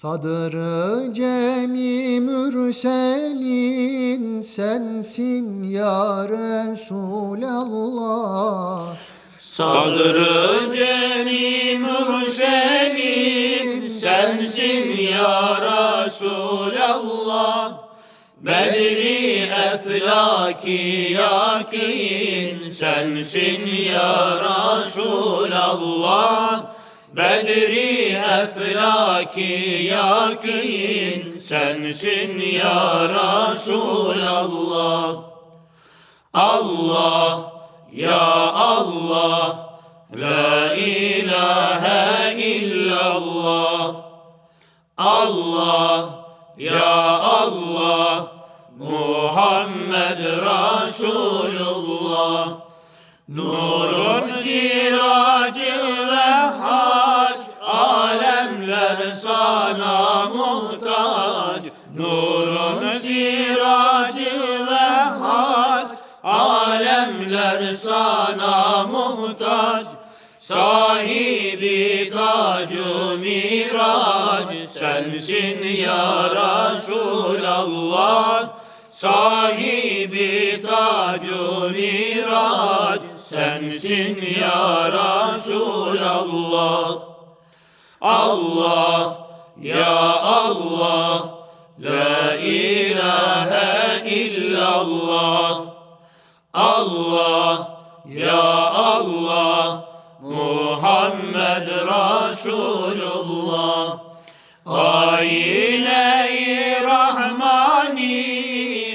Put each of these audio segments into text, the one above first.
Sadr-ı Cemi Mürselin sen Sadrı cemi mürselin sensin ya Resulallah. Bedri eflaki yakin sensin ya Resulallah. Bedri eflaki yakin sensin ya Resulallah. Allah ya Allah La ilahe illallah. Allah Ya Allah Muhammed Resulullah Nurun Alemler sana muhtaç Sahibi tacı mirac Sensin ya Resulallah Sahibi tacı mirac Sensin ya Resulallah. Allah ya Allah La ilahe illallah Allah ya Allah Muhammed Resulullah Ayine-i Rahmani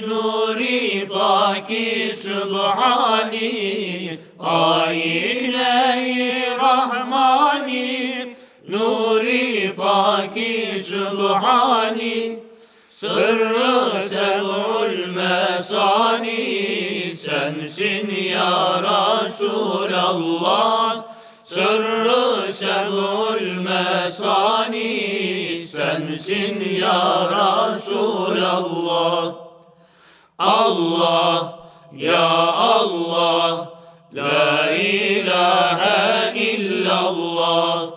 Nuri Paki Sübhani Ayine-i Rahmani Nuri Paki Sübhani Sırrı seb'ul mesani sensin ya Resulallah. Sırrı seb'ul mesani. Sensin ya Resulallah. Allah ya Allah. La ilahe illallah.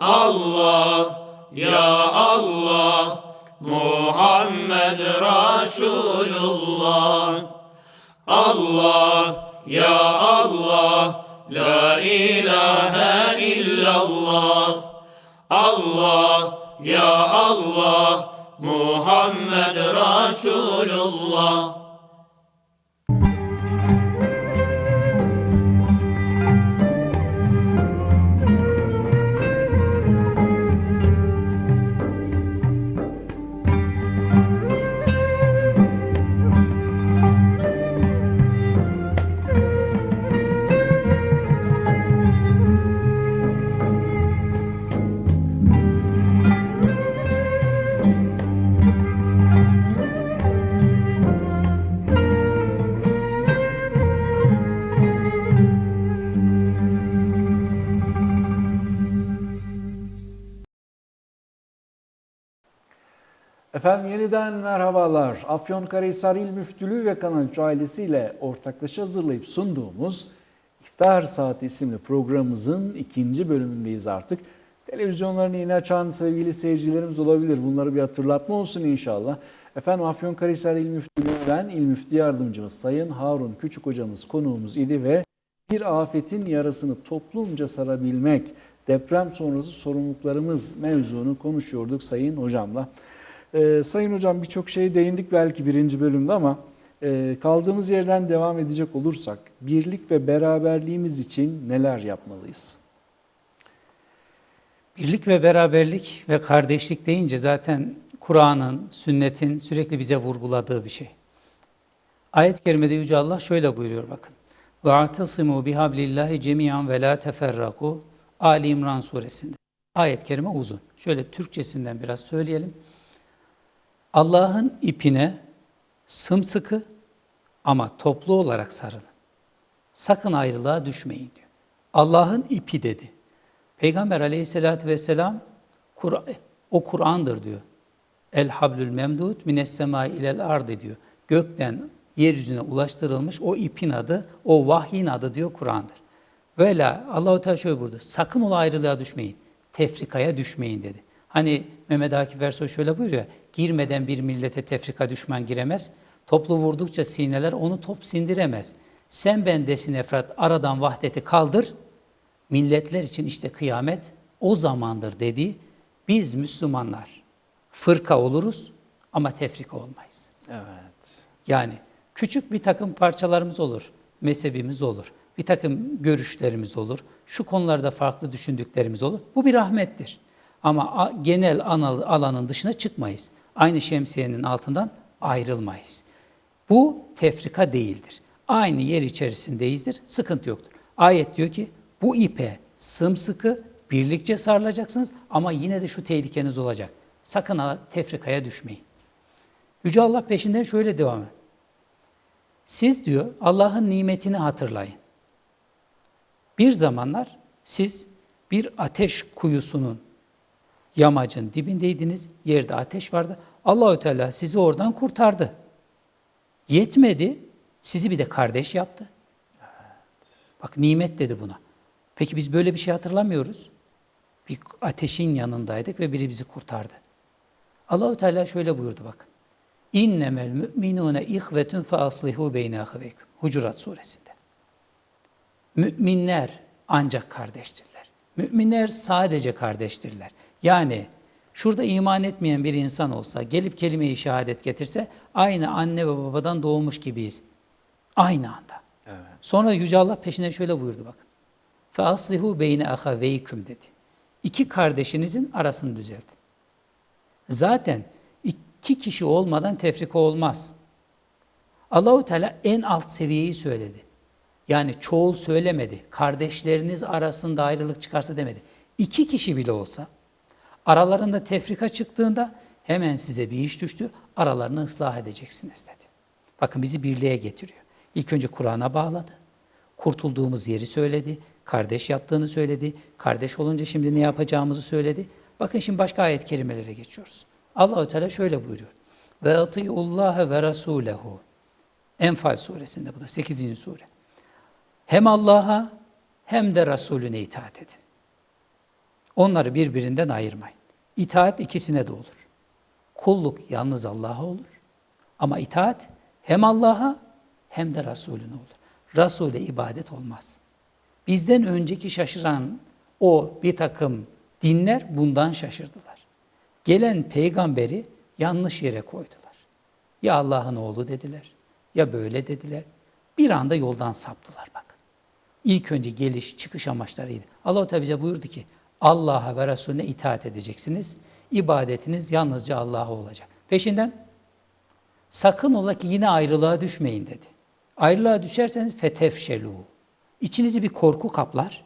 Allah ya Allah. Muhammed Resulullah Allah ya Allah La ilahe illallah. Allah ya Allah Muhammed Resulullah Efendim yeniden merhabalar. Afyonkarahisar İl Müftülüğü ve Kanal 3 ailesiyle ortaklaşa hazırlayıp sunduğumuz İftar Saati isimli programımızın ikinci bölümündeyiz artık. Televizyonlarını yeni açan sevgili seyircilerimiz olabilir. Bunları bir hatırlatma olsun inşallah. Efendim Afyonkarahisar İl Müftülüğü'nden İl Müftü Yardımcımız Sayın Harun Küçük Hocamız konuğumuz idi ve bir afetin yarasını toplumca sarabilmek, deprem sonrası sorumluluklarımız mevzunu konuşuyorduk Sayın Hocamla. Ee, Sayın Hocam birçok şeye değindik belki birinci bölümde ama e, kaldığımız yerden devam edecek olursak birlik ve beraberliğimiz için neler yapmalıyız? Birlik ve beraberlik ve kardeşlik deyince zaten Kur'an'ın, sünnetin sürekli bize vurguladığı bir şey. Ayet-i kerimede Yüce Allah şöyle buyuruyor bakın. وَاَعْتَصِمُوا بِحَبْلِ اللّٰهِ جَمِيعًا وَلَا تَفَرَّقُوا Ali İmran suresinde. Ayet-i kerime uzun. Şöyle Türkçesinden biraz söyleyelim. Allah'ın ipine sımsıkı ama toplu olarak sarılın. Sakın ayrılığa düşmeyin diyor. Allah'ın ipi dedi. Peygamber aleyhissalatü vesselam Kur o Kur'an'dır diyor. El hablül memdud mines semai ilel ard diyor. Gökten yeryüzüne ulaştırılmış o ipin adı, o vahyin adı diyor Kur'an'dır. Böyle Allahu Teala şöyle burada. Sakın ola ayrılığa düşmeyin. Tefrikaya düşmeyin dedi. Hani Mehmet Akif Ersoy şöyle buyuruyor. Girmeden bir millete tefrika düşman giremez. Toplu vurdukça sineler onu top sindiremez. Sen ben desin Efrat aradan vahdeti kaldır. Milletler için işte kıyamet o zamandır dediği biz Müslümanlar fırka oluruz ama tefrika olmayız. Evet. Yani küçük bir takım parçalarımız olur, mezhebimiz olur, bir takım görüşlerimiz olur, şu konularda farklı düşündüklerimiz olur. Bu bir rahmettir. Ama genel alanın dışına çıkmayız. Aynı şemsiyenin altından ayrılmayız. Bu tefrika değildir. Aynı yer içerisindeyizdir, sıkıntı yoktur. Ayet diyor ki bu ipe sımsıkı birlikçe sarılacaksınız ama yine de şu tehlikeniz olacak. Sakın ha tefrikaya düşmeyin. Yüce Allah peşinden şöyle devam ediyor. Siz diyor Allah'ın nimetini hatırlayın. Bir zamanlar siz bir ateş kuyusunun yamacın dibindeydiniz. Yerde ateş vardı. Allahü Teala sizi oradan kurtardı. Yetmedi. Sizi bir de kardeş yaptı. Bak nimet dedi buna. Peki biz böyle bir şey hatırlamıyoruz. Bir ateşin yanındaydık ve biri bizi kurtardı. Allahü Teala şöyle buyurdu bakın. İnnemel müminune ihvetun fe aslihu beyne ahveykum. Hucurat suresinde. Müminler ancak kardeştirler. Müminler sadece kardeştirler. Yani şurada iman etmeyen bir insan olsa, gelip kelime-i şehadet getirse aynı anne ve babadan doğmuş gibiyiz. Aynı anda. Sonra Yüce Allah peşine şöyle buyurdu bakın. Aslihu beyne ahaveyküm dedi. İki kardeşinizin arasını düzeltin. Zaten iki kişi olmadan tefrika olmaz. Allahu Teala en alt seviyeyi söyledi. Yani çoğul söylemedi. Kardeşleriniz arasında ayrılık çıkarsa demedi. İki kişi bile olsa aralarında tefrika çıktığında hemen size bir iş düştü. Aralarını ıslah edeceksiniz dedi. Bakın bizi birliğe getiriyor. İlk önce Kur'an'a bağladı. Kurtulduğumuz yeri söyledi. Kardeş yaptığını söyledi. Kardeş olunca şimdi ne yapacağımızı söyledi. Bakın şimdi başka ayet kelimelere geçiyoruz. Allahü Teala şöyle buyuruyor. Ve atiyullaha ve rasulehu. Enfal suresinde bu da 8. sure. Hem Allah'a hem de Resulüne itaat edin. Onları birbirinden ayırmayın. İtaat ikisine de olur. Kulluk yalnız Allah'a olur. Ama itaat hem Allah'a hem de Resulüne olur. Resul'e ibadet olmaz. Bizden önceki şaşıran o bir takım dinler bundan şaşırdılar. Gelen peygamberi yanlış yere koydular. Ya Allah'ın oğlu dediler, ya böyle dediler. Bir anda yoldan saptılar bakın. İlk önce geliş, çıkış amaçlarıydı. Allah Teala bize buyurdu ki Allah'a ve Resulüne itaat edeceksiniz. İbadetiniz yalnızca Allah'a olacak. Peşinden sakın ola ki yine ayrılığa düşmeyin dedi. Ayrılığa düşerseniz fetefşelu. İçinizi bir korku kaplar.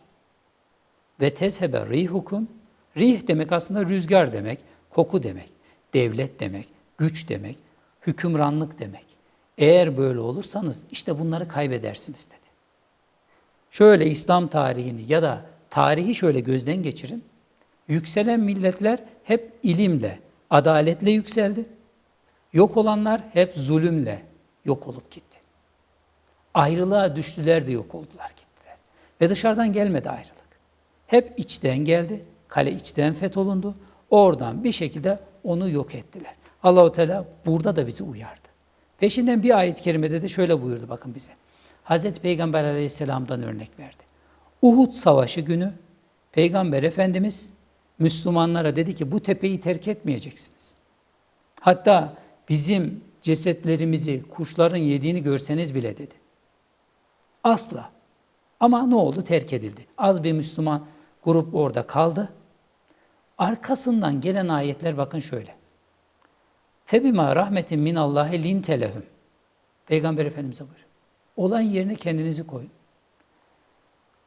Ve tezhebe rihukum. Rih demek aslında rüzgar demek, koku demek, devlet demek, güç demek, hükümranlık demek. Eğer böyle olursanız işte bunları kaybedersiniz dedi. Şöyle İslam tarihini ya da tarihi şöyle gözden geçirin. Yükselen milletler hep ilimle, adaletle yükseldi. Yok olanlar hep zulümle yok olup gitti. Ayrılığa düştüler de yok oldular gittiler. Ve dışarıdan gelmedi ayrılık. Hep içten geldi. Kale içten fetholundu. Oradan bir şekilde onu yok ettiler. Allahu Teala burada da bizi uyardı. Peşinden bir ayet-i kerimede de şöyle buyurdu bakın bize. Hazreti Peygamber Aleyhisselam'dan örnek verdi. Uhud Savaşı günü Peygamber Efendimiz Müslümanlara dedi ki bu tepeyi terk etmeyeceksiniz. Hatta bizim cesetlerimizi kuşların yediğini görseniz bile dedi. Asla. Ama ne oldu? Terk edildi. Az bir Müslüman grup orada kaldı. Arkasından gelen ayetler bakın şöyle. Febima rahmetin min Allahi lintelehum. Peygamber Efendimiz'e buyuruyor. Olan yerine kendinizi koyun.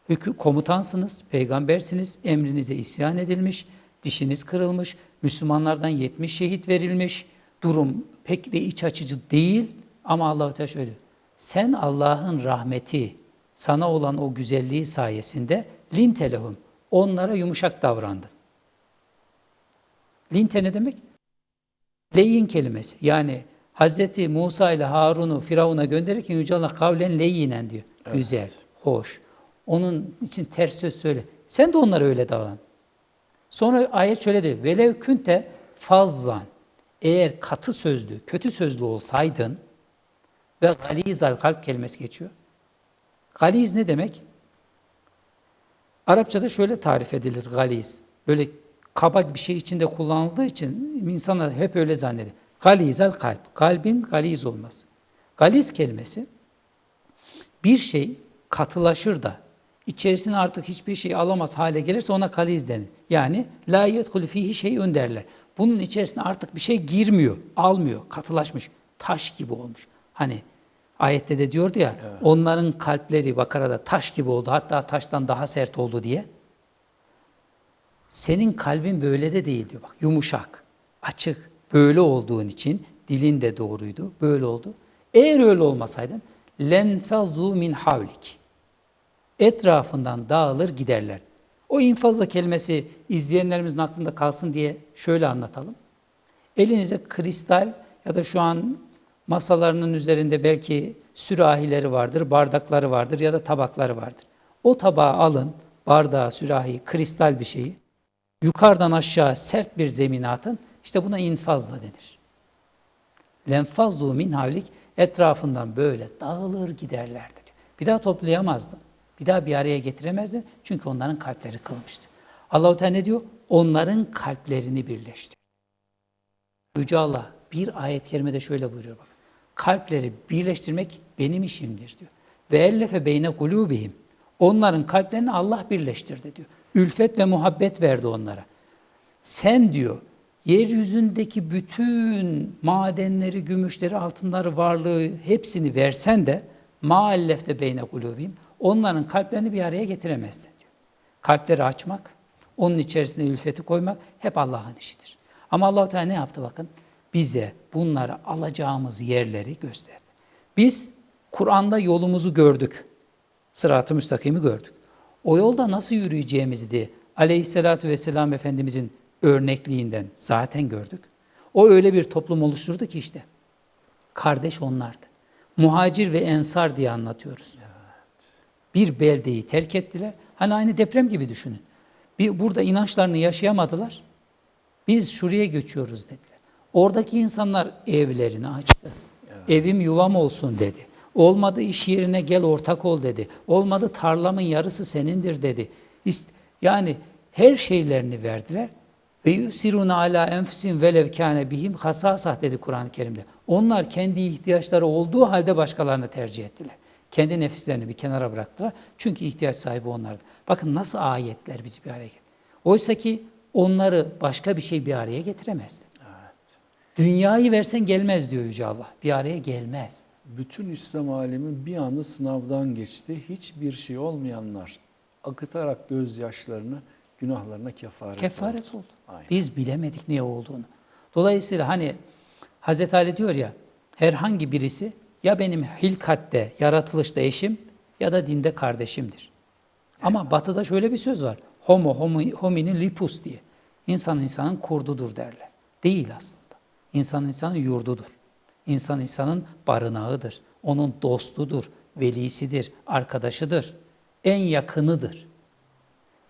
Hükü, komutansınız, peygambersiniz, emrinize isyan edilmiş, dişiniz kırılmış, Müslümanlardan 70 şehit verilmiş. Durum pek de iç açıcı değil ama Allah-u Teala şöyle diyor. Sen Allah'ın rahmeti, sana olan o güzelliği sayesinde lintelehum, onlara yumuşak davrandın. Linte ne demek? Leyin kelimesi. Yani Hazreti Musa ile Harun'u Firavun'a gönderirken Yüce Allah kavlen leyinen diyor. Güzel, hoş. Onun için ters söz söyle. Sen de onlara öyle davran. Sonra ayet şöyle diyor. Velev künte fazzan. Eğer katı sözlü, kötü sözlü olsaydın ve galizal kalp kelimesi geçiyor. Galiz ne demek? Arapçada şöyle tarif edilir galiz. Böyle kaba bir şey içinde kullanıldığı için insanlar hep öyle zannediyor. Galizal kalp. Kalbin galiz olmaz. Galiz kelimesi bir şey katılaşır da içerisine artık hiçbir şey alamaz hale gelirse ona galiz denir. Yani la yedhul fihi şeyün derler. Bunun içerisine artık bir şey girmiyor, almıyor, katılaşmış, taş gibi olmuş. Hani ayette de diyordu ya, onların kalpleri Bakara'da taş gibi oldu, hatta taştan daha sert oldu diye. Senin kalbin böyle de değil diyor bak, yumuşak, açık, böyle olduğun için dilin de doğruydu, böyle oldu. Eğer öyle olmasaydın, lenfazu min havlik. Etrafından dağılır giderler. O infazla kelimesi izleyenlerimizin aklında kalsın diye şöyle anlatalım. Elinize kristal ya da şu an masalarının üzerinde belki sürahileri vardır, bardakları vardır ya da tabakları vardır. O tabağı alın, bardağı, sürahi, kristal bir şeyi. Yukarıdan aşağı sert bir zemine atın. İşte buna infazla denir. Lenfazlu min havlik etrafından böyle dağılır giderlerdi. diyor. Bir daha toplayamazdın. Bir daha bir araya getiremezdin. Çünkü onların kalpleri kılmıştı. Allah-u Teala ne diyor? Onların kalplerini birleştir. Yüce Allah bir ayet-i kerimede şöyle buyuruyor bak. Kalpleri birleştirmek benim işimdir diyor. Ve ellefe beyne kulubihim. Onların kalplerini Allah birleştirdi diyor. Ülfet ve muhabbet verdi onlara. Sen diyor yeryüzündeki bütün madenleri, gümüşleri, altınları, varlığı hepsini versen de maallefte beyne kulubihim. Onların kalplerini bir araya getiremezdin diyor. Kalpleri açmak, onun içerisine ülfeti koymak hep Allah'ın işidir. Ama allah Teala ne yaptı bakın? Bize bunları alacağımız yerleri gösterdi. Biz Kur'an'da yolumuzu gördük. Sırat-ı müstakimi gördük. O yolda nasıl yürüyeceğimizi de aleyhissalatü vesselam Efendimizin örnekliğinden zaten gördük. O öyle bir toplum oluşturdu ki işte. Kardeş onlardı. Muhacir ve ensar diye anlatıyoruz. Bir beldeyi terk ettiler. Hani aynı deprem gibi düşünün. Bir, burada inançlarını yaşayamadılar. Biz şuraya göçüyoruz dediler. Oradaki insanlar evlerini açtı. Evim yuvam olsun dedi. Olmadı iş yerine gel ortak ol dedi. Olmadı tarlamın yarısı senindir dedi. Yani her şeylerini verdiler. Ve yusiruna ala enfusin velev kâne bihim hasasah dedi Kur'an-ı Kerim'de. Onlar kendi ihtiyaçları olduğu halde başkalarını tercih ettiler. Kendi nefislerini bir kenara bıraktılar. Çünkü ihtiyaç sahibi onlardı. Bakın nasıl ayetler bizi bir araya getiriyor. Oysa ki onları başka bir şey bir araya getiremezdi. Dünyayı versen gelmez diyor Yüce Allah. Bir araya gelmez. Bütün İslam alemi bir anda sınavdan geçti. Hiçbir şey olmayanlar akıtarak gözyaşlarını günahlarına kefaret, Kefaret oldu. Aynen. Biz bilemedik ne olduğunu. Dolayısıyla hani Hazreti Ali diyor ya herhangi birisi ya benim hilkatte, yaratılışta eşim ya da dinde kardeşimdir. Ama batıda şöyle bir söz var. Homo homini lupus diye. İnsan insanın kurdudur derler. Değil aslında. İnsan insanın yurdudur. İnsan insanın barınağıdır. Onun dostudur, velisidir, arkadaşıdır. En yakınıdır.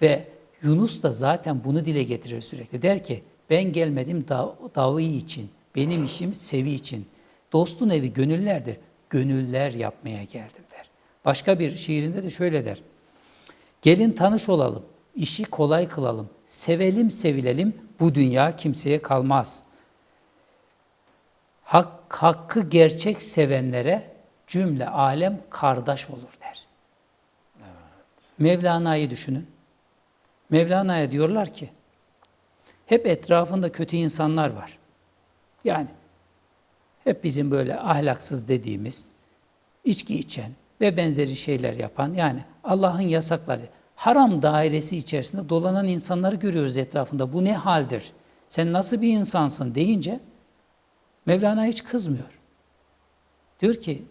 Ve Yunus da zaten bunu dile getirir sürekli. Der ki ben gelmedim dav davi için, benim işim sevi için. Dostun evi gönüllerdir. Gönüller yapmaya geldim der. Başka bir şiirinde de şöyle der. Gelin tanış olalım, işi kolay kılalım, sevelim sevilelim, bu dünya kimseye kalmaz. Hak, hakkı gerçek sevenlere cümle alem kardeş olur der. Mevlana'yı düşünün. Mevlana'ya diyorlar ki, hep etrafında kötü insanlar var. Yani hep bizim böyle ahlaksız dediğimiz, içki içen ve benzeri şeyler yapan, yani Allah'ın yasakları, haram dairesi içerisinde dolanan insanları görüyoruz etrafında. Bu ne haldir? Sen nasıl bir insansın deyince Mevlana hiç kızmıyor. Diyor ki,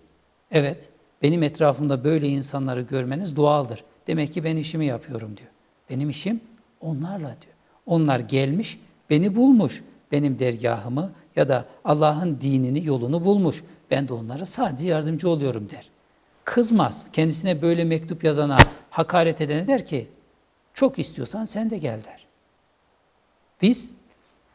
evet benim etrafımda böyle insanları görmeniz doğaldır. Demek ki ben işimi yapıyorum diyor. Benim işim onlarla diyor. Onlar gelmiş, beni bulmuş. Benim dergahımı ya da Allah'ın dinini, yolunu bulmuş. Ben de onlara sadece yardımcı oluyorum der. Kızmaz. Kendisine böyle mektup yazana, hakaret edene der ki, çok istiyorsan sen de gel der. Biz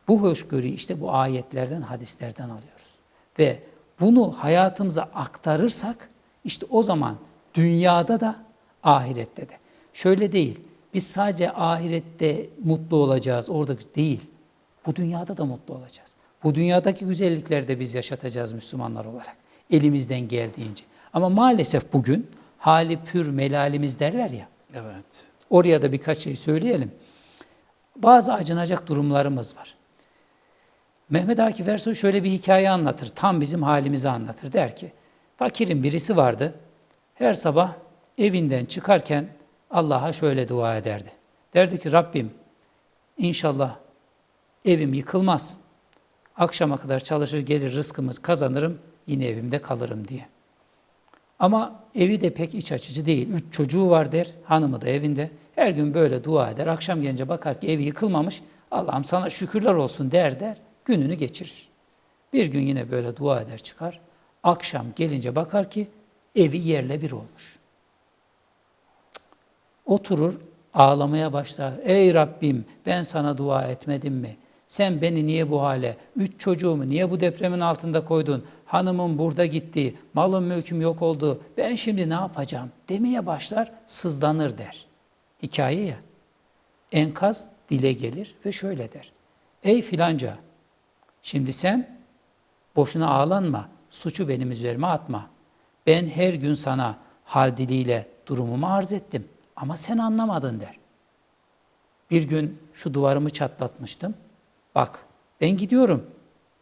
bu hoşgörüyü işte bu ayetlerden, hadislerden alıyoruz. Ve bunu hayatımıza aktarırsak işte o zaman dünyada da ahirette de. Şöyle değil. Biz sadece ahirette mutlu olacağız, orada değil. Bu dünyada da mutlu olacağız. Bu dünyadaki güzellikleri de biz yaşatacağız Müslümanlar olarak. Elimizden geldiğince. Ama maalesef bugün hali pür melalimiz derler ya. Evet. Oraya da birkaç şey söyleyelim. Bazı acınacak durumlarımız var. Mehmet Akif Ersoy şöyle bir hikaye anlatır. Tam bizim halimizi anlatır. Der ki, fakirin birisi vardı. Her sabah evinden çıkarken Allah'a şöyle dua ederdi. Derdi ki Rabbim inşallah evim yıkılmaz. Akşama kadar çalışır gelir rızkımız kazanırım yine evimde kalırım diye. Ama evi de pek iç açıcı değil. Üç çocuğu var der, hanımı da evinde. Her gün böyle dua eder. Akşam gelince bakar ki evi yıkılmamış. Allah'ım sana şükürler olsun der der. Gününü geçirir. Bir gün yine böyle dua eder çıkar. Akşam gelince bakar ki evi yerle bir olmuş. Oturur ağlamaya başlar. Ey Rabbim ben sana dua etmedim mi? Sen beni niye bu hale, üç çocuğumu niye bu depremin altında koydun? Hanımım burada gitti, malım mülküm yok oldu. Ben şimdi ne yapacağım? Demeye başlar, sızlanır der. Hikaye ya. Enkaz dile gelir ve şöyle der. Ey filanca, şimdi sen boşuna ağlanma, suçu benim üzerime atma. Ben her gün sana hal diliyle durumumu arz ettim ama sen anlamadın der. Bir gün şu duvarımı çatlatmıştım. Bak ben gidiyorum.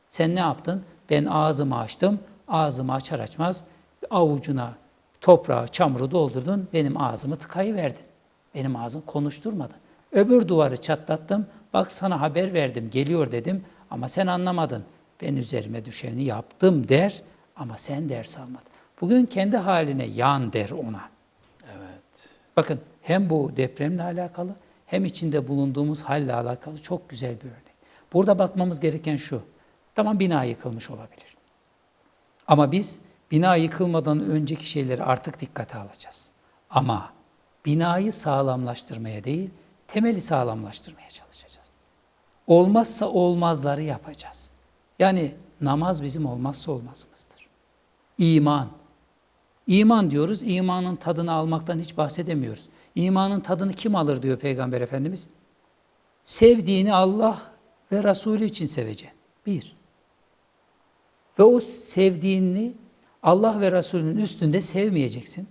Sen ne yaptın? Ben ağzımı açtım. Ağzımı açar açmaz avucuna toprağı, çamuru doldurdun. Benim ağzımı tıkayıverdin. Benim ağzım konuşturmadı. Öbür duvarı çatlattım. Bak sana haber verdim, geliyor dedim. Ama sen anlamadın. Ben üzerime düşeni yaptım der ama sen ders almadın. Bugün kendi haline yan der ona. Evet. Bakın hem bu depremle alakalı hem içinde bulunduğumuz halle alakalı çok güzel bir örnek. Burada bakmamız gereken şu. Tamam bina yıkılmış olabilir. Ama biz bina yıkılmadan önceki şeyleri artık dikkate alacağız. Ama binayı sağlamlaştırmaya değil, temeli sağlamlaştırmaya çalışacağız. Olmazsa olmazları yapacağız. Yani namaz bizim olmazsa olmazımızdır. İman. İman diyoruz, imanın tadını almaktan hiç bahsedemiyoruz. İmanın tadını kim alır diyor Peygamber Efendimiz? Sevdiğini Allah ve Resulü için seveceksin. Bir. Ve o sevdiğini Allah ve Resulünün üstünde sevmeyeceksin.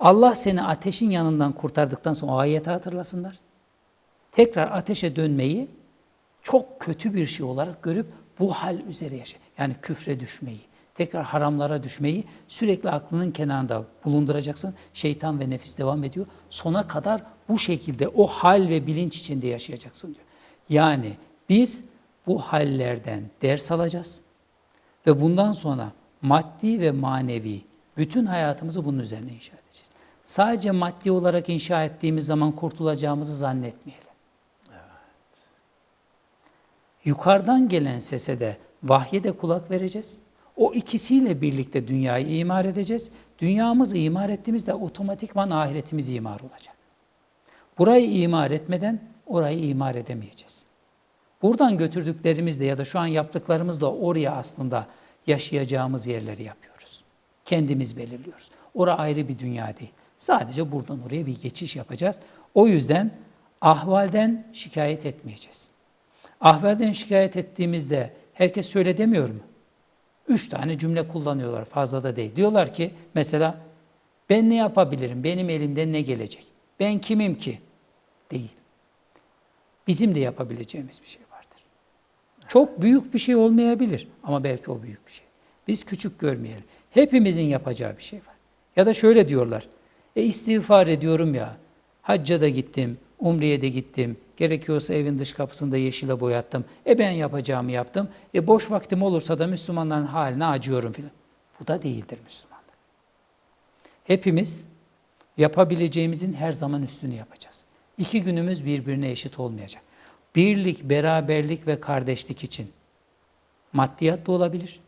Allah seni ateşin yanından kurtardıktan sonra o ayeti hatırlasınlar. Tekrar ateşe dönmeyi çok kötü bir şey olarak görüp bu hal üzere yaşa. Yani küfre düşmeyi, tekrar haramlara düşmeyi sürekli aklının kenarında bulunduracaksın. Şeytan ve nefis devam ediyor. Sona kadar bu şekilde o hal ve bilinç içinde yaşayacaksın diyor. Yani biz bu hallerden ders alacağız ve bundan sonra maddi ve manevi bütün hayatımızı bunun üzerine inşa edeceğiz. Sadece maddi olarak inşa ettiğimiz zaman kurtulacağımızı zannetmeyelim. Yukarıdan gelen sese de vahye de kulak vereceğiz. O ikisiyle birlikte dünyayı imar edeceğiz. Dünyamızı imar ettiğimizde otomatikman ahiretimiz imar olacak. Burayı imar etmeden orayı imar edemeyeceğiz. Buradan götürdüklerimizle ya da şu an yaptıklarımızla oraya aslında yaşayacağımız yerleri yapıyoruz. Kendimiz belirliyoruz. Ora ayrı bir dünya değil. Sadece buradan oraya bir geçiş yapacağız. O yüzden ahvalden şikayet etmeyeceğiz. Ahvalden şikayet ettiğimizde herkes şöyle demiyor mu? Üç tane cümle kullanıyorlar fazla da değil. Diyorlar ki mesela ben ne yapabilirim? Benim elimden ne gelecek? Ben kimim ki? Değil. Bizim de yapabileceğimiz bir şey. Çok büyük bir şey olmayabilir ama belki o büyük bir şey. Biz küçük görmeyelim. Hepimizin yapacağı bir şey var. Ya da şöyle diyorlar. E istiğfar ediyorum ya. Hacca da gittim, umreye de gittim. Gerekiyorsa evin dış kapısında yeşile boyattım. E ben yapacağımı yaptım. E boş vaktim olursa da Müslümanların haline acıyorum filan. Bu da değildir Müslümanlık. Hepimiz yapabileceğimizin her zaman üstünü yapacağız. İki günümüz birbirine eşit olmayacak. Birlik, beraberlik ve kardeşlik için maddiyat da olabilir,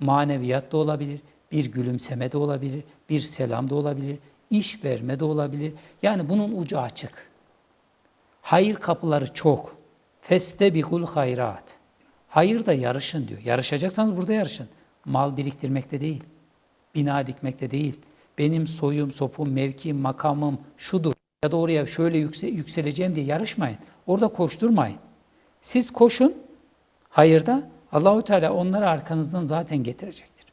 maneviyat da olabilir, bir gülümseme de olabilir, bir selam da olabilir, iş verme de olabilir. Yani bunun ucu açık. Hayır kapıları çok. Festebikul hayrat. Hayırda yarışın diyor. Yarışacaksanız burada yarışın. Mal biriktirmekte değil. Bina dikmekte değil. Benim soyum, sopum, mevkim, makamım şudur. Ya da oraya şöyle yükse- yükseleceğim diye yarışmayın. Orada koşturmayın. Siz koşun. Hayırda Allahu Teala onları arkanızdan zaten getirecektir.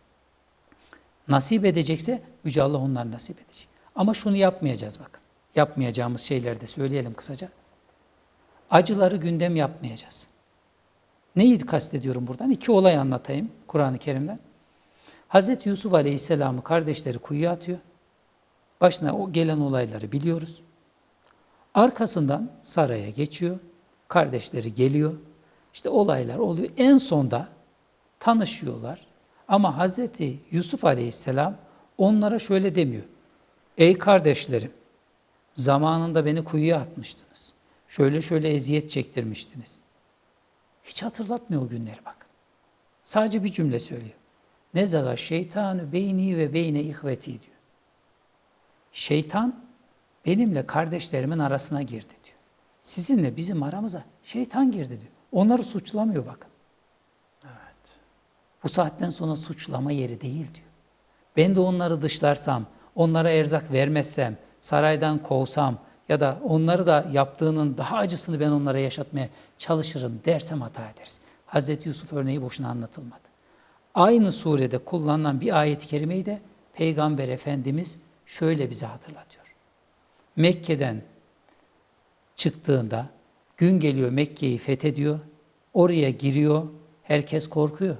Nasip edecekse Yüce Allah onları nasip edecek. Ama şunu yapmayacağız bakın. Yapmayacağımız şeyleri de söyleyelim kısaca. Acıları gündem yapmayacağız. Neyi kastediyorum buradan? İki olay anlatayım Kur'an-ı Kerim'den. Hazreti Yusuf Aleyhisselam'ı kardeşleri kuyuya atıyor. Başına o gelen olayları biliyoruz. Arkasından saraya geçiyor. Kardeşleri geliyor. İşte olaylar oluyor. En sonda tanışıyorlar. Ama Hazreti Yusuf Aleyhisselam onlara şöyle demiyor. Ey kardeşlerim, zamanında beni kuyuya atmıştınız. Şöyle şöyle eziyet çektirmiştiniz. Hiç hatırlatmıyor o günleri bakın. Sadece bir cümle söylüyor. Ne zaga şeytanı beyni ve beyne ihveti diyor. Şeytan benimle kardeşlerimin arasına girdi diyor. Sizinle bizim aramıza şeytan girdi diyor. Onları suçlamıyor bakın. Bu saatten sonra suçlama yeri değil diyor. Ben de onları dışlarsam, onlara erzak vermezsem, saraydan kovsam ya da onları da yaptığının daha acısını ben onlara yaşatmaya çalışırım dersem hata ederiz. Hazreti Yusuf örneği boşuna anlatılmadı. Aynı surede kullanılan bir ayet-i kerimeyi de Peygamber Efendimiz şöyle bize hatırlatıyor. Mekke'den çıktığında gün geliyor Mekke'yi fethediyor. Oraya giriyor. Herkes korkuyor.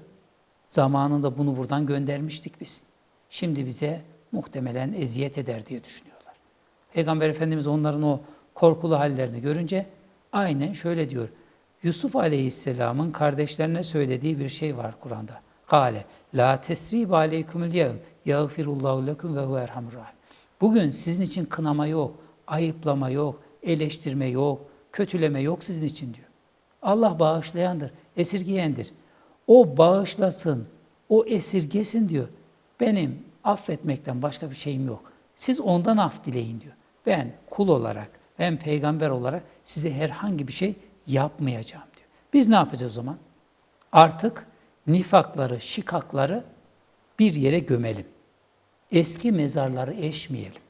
Zamanında bunu buradan göndermiştik biz. Şimdi bize muhtemelen eziyet eder diye düşünüyorlar. Peygamber Efendimiz onların o korkulu hallerini görünce aynen şöyle diyor. Yusuf Aleyhisselam'ın kardeşlerine söylediği bir şey var Kur'an'da. Kale la tesrib aleykumul yevm yağfirullahu lekum ve huve. Bugün sizin için kınama yok, ayıplama yok, eleştirme yok, kötüleme yok sizin için diyor. Allah bağışlayandır, esirgeyendir. O bağışlasın, o esirgesin diyor. Benim affetmekten başka bir şeyim yok. Siz ondan af dileyin diyor. Ben kul olarak, ben peygamber olarak size herhangi bir şey yapmayacağım diyor. Biz ne yapacağız o zaman? Artık nifakları, şikakları bir yere gömelim. Eski mezarları eşmeyelim.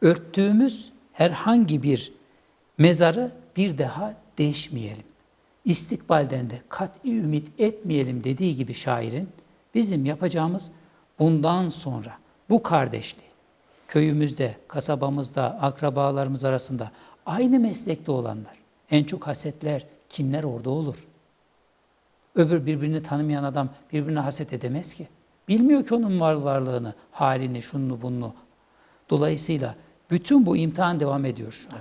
Örttüğümüz herhangi bir mezarı bir daha deşmeyelim. İstikbalden de kat'i ümit etmeyelim dediği gibi şairin bizim yapacağımız bundan sonra bu kardeşliği köyümüzde, kasabamızda, akrabalarımız arasında aynı meslekte olanlar, en çok hasetler, kimler orada olur? Öbür birbirini tanımayan adam birbirine haset edemez ki. Bilmiyor ki onun var varlığını, halini, şununu, bununu. Dolayısıyla bütün bu imtihan devam ediyor şu an.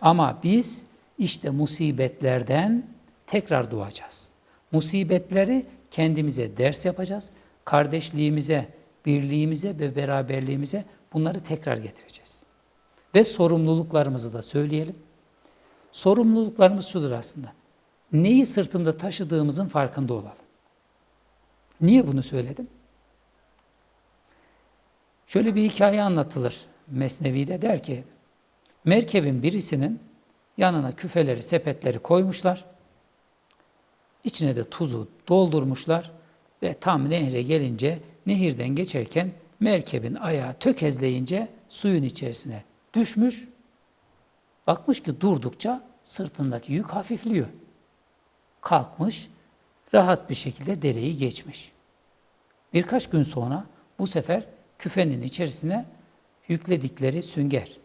Ama biz işte musibetlerden tekrar doğacağız. Musibetleri kendimize ders yapacağız. Kardeşliğimize, birliğimize ve beraberliğimize bunları tekrar getireceğiz. Ve sorumluluklarımızı da söyleyelim. Sorumluluklarımız şudur aslında. Neyi sırtımda taşıdığımızın farkında olalım. Niye bunu söyledim? Şöyle bir hikaye anlatılır Mesnevi'de der ki merkebin birisinin yanına küfeleri, sepetleri koymuşlar. İçine de tuzu doldurmuşlar ve tam nehre gelince nehirden geçerken merkebin ayağı tökezleyince suyun içerisine düşmüş. Bakmış ki durdukça sırtındaki yük hafifliyor. Kalkmış, rahat bir şekilde dereyi geçmiş. Birkaç gün sonra bu sefer küfenin içerisine yükledikleri sünger.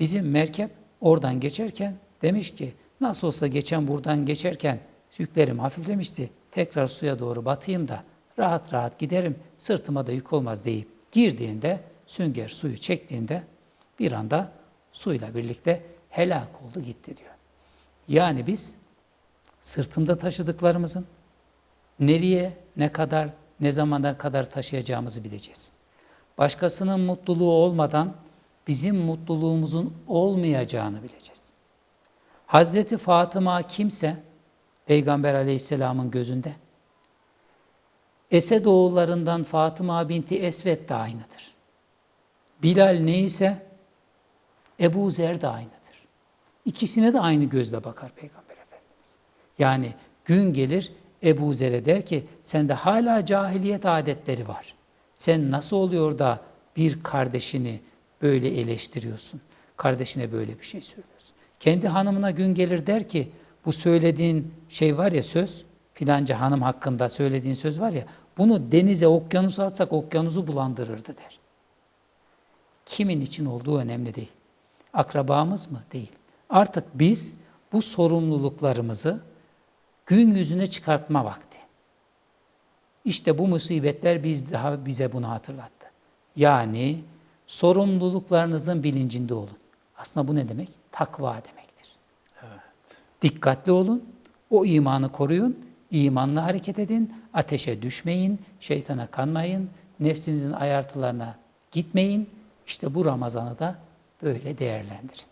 Bizim merkep oradan geçerken demiş ki nasıl olsa geçen buradan geçerken yüklerim hafiflemişti. Tekrar suya doğru batayım da rahat rahat giderim sırtıma da yük olmaz deyip girdiğinde sünger suyu çektiğinde bir anda suyla birlikte helak oldu gitti diyor. Yani biz sırtımda taşıdıklarımızın nereye, ne kadar, ne zamana kadar taşıyacağımızı bileceğiz. Başkasının mutluluğu olmadan bizim mutluluğumuzun olmayacağını bileceğiz. Hazreti Fatıma kimse Peygamber Aleyhisselam'ın gözünde Esed oğullarından Fatıma binti Esved de aynıdır. Bilal neyse Ebu Zer de aynıdır. İkisine de aynı gözle bakar Peygamber Efendimiz. Yani gün gelir Ebu Zer'e der ki sende hala cahiliyet adetleri var. Sen nasıl oluyor da bir kardeşini böyle eleştiriyorsun? Kardeşine böyle bir şey söylüyorsun. Kendi hanımına gün gelir der ki bu söylediğin şey var ya söz filanca hanım hakkında söylediğin söz var ya bunu denize okyanusa atsak okyanusu bulandırırdı der. Kimin için olduğu önemli değil. Akrabamız mı? Değil. Artık biz bu sorumluluklarımızı gün yüzüne çıkartma vakti. İşte bu musibetler biz daha bize bunu hatırlattı. Yani sorumluluklarınızın bilincinde olun. Aslında bu ne demek? Takva demektir. Dikkatli olun, o imanı koruyun, imanla hareket edin, ateşe düşmeyin, şeytana kanmayın, nefsinizin ayartılarına gitmeyin. İşte bu Ramazan'ı da böyle değerlendirin.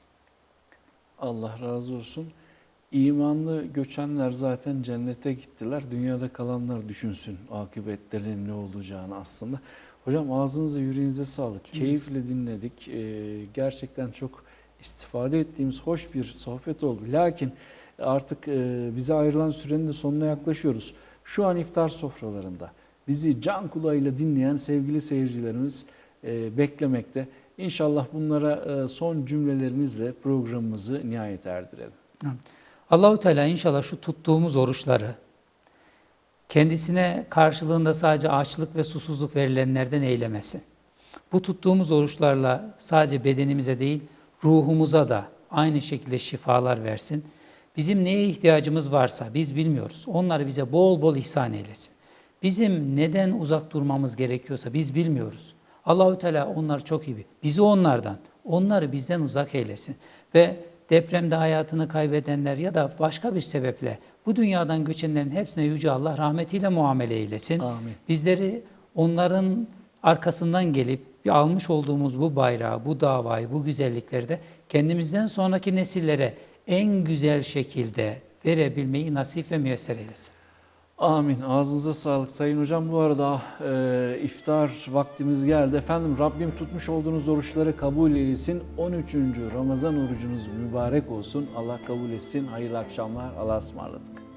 Allah razı olsun. İmanlı göçenler zaten cennete gittiler. Dünyada kalanlar düşünsün akıbetlerinin ne olacağını aslında. Hocam ağzınıza yüreğinize sağlık. Keyifle dinledik. Ee, gerçekten çok istifade ettiğimiz hoş bir sohbet oldu. Lakin artık e, bize ayrılan sürenin de sonuna yaklaşıyoruz. Şu an iftar sofralarında bizi can kulağıyla dinleyen sevgili seyircilerimiz e, beklemekte. İnşallah bunlara e, son cümlelerinizle programımızı nihayet erdirelim. Allahu Teala inşallah şu tuttuğumuz oruçları kendisine karşılığında sadece açlık ve susuzluk verilenlerden eylemesin. Bu tuttuğumuz oruçlarla sadece bedenimize değil, ruhumuza da aynı şekilde şifalar versin. Bizim neye ihtiyacımız varsa biz bilmiyoruz. Onları bize bol bol ihsan eylesin. Bizim neden uzak durmamız gerekiyorsa biz bilmiyoruz. Allahü Teala onları çok iyi. Bizi onlardan, onları bizden uzak eylesin. Ve depremde hayatını kaybedenler ya da başka bir sebeple bu dünyadan göçenlerin hepsine Yüce Allah rahmetiyle muamele eylesin. Amin. Bizleri onların arkasından gelip bir almış olduğumuz bu bayrağı, bu davayı, bu güzellikleri de kendimizden sonraki nesillere en güzel şekilde verebilmeyi nasip ve müyesser eylesin. Amin. Ağzınıza sağlık Sayın Hocam. Bu arada e, iftar vaktimiz geldi. Efendim Rabbim tutmuş olduğunuz oruçları kabul eylesin. 13. Ramazan orucunuz mübarek olsun. Allah kabul etsin. Hayırlı akşamlar. Allah'a ısmarladık.